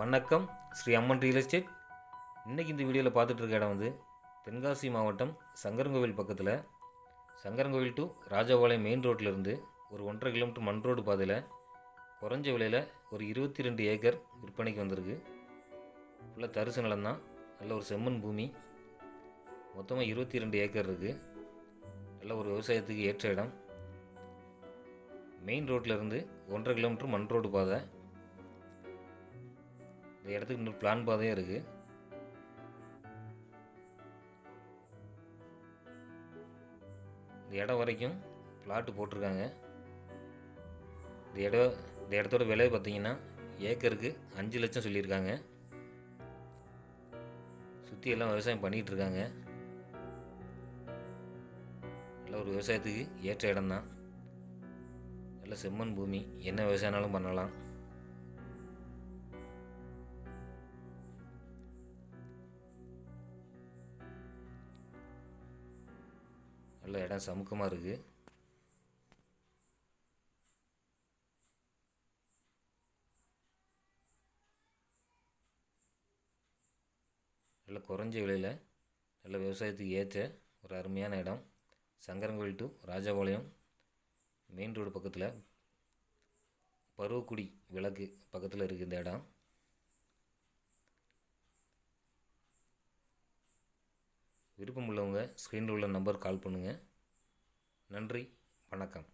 வணக்கம். ஸ்ரீ அம்மன் real estate இன்றைக்கி இந்த வீடியோவில் பார்த்துட்டு இருக்க இடம் வந்து தென்காசி மாவட்டம் சங்கரங்கோவில் பக்கத்தில். சங்கரங்கோவில் டு ராஜபாளையம் மெயின் ரோட்டிலிருந்து ஒரு ஒன்றரை கிலோமீட்டர் மண் ரோடு பாதையில் குறைஞ்ச விலையில் ஒரு இருபத்தி ரெண்டு ஏக்கர் விற்பனைக்கு வந்திருக்கு. ஃபுல்லாக தரிசு நிலம் தான். நல்ல ஒரு செம்மண் பூமி. மொத்தமாக இருபத்தி ரெண்டு ஏக்கர் இருக்குது நல்ல ஒரு விவசாயத்துக்கு ஏற்ற இடம். மெயின் ரோட்டிலேருந்து ஒன்றரை கிலோமீட்டர் மண் ரோடு பாதை. இந்த இடத்துக்கு இன்னொரு பிளான் பாதையும் இருக்குது இந்த இடம் வரைக்கும் பிளாட்டு போட்டிருக்காங்க. இந்த இடம் இந்த இடத்தோட விலை பார்த்தீங்கன்னா ஏக்கருக்கு அஞ்சு லட்சம் சொல்லியிருக்காங்க. சுற்றி எல்லாம் விவசாயம் பண்ணிகிட்டு இருக்காங்க நல்ல ஒரு விவசாயத்துக்கு ஏற்ற இடம்தான். நல்ல செம்மண் பூமி என்ன விவசாயம்னாலும் பண்ணலாம். நல்ல இடம் சமுக்கமாக இருக்குது நல்ல குறைஞ்ச விலையில் நல்ல விவசாயத்துக்கு ஏற்ற ஒரு அருமையான இடம். Sankarankovil to Rajapalayam main road பக்கத்தில் பருவக்குடி விளக்கு பக்கத்தில் இருக்குது இந்த இடம். விருப்பம் உள்ளவங்க ஸ்க்ரீனில் உள்ள நம்பர் கால் பண்ணுங்கள் நன்றி வணக்கம்.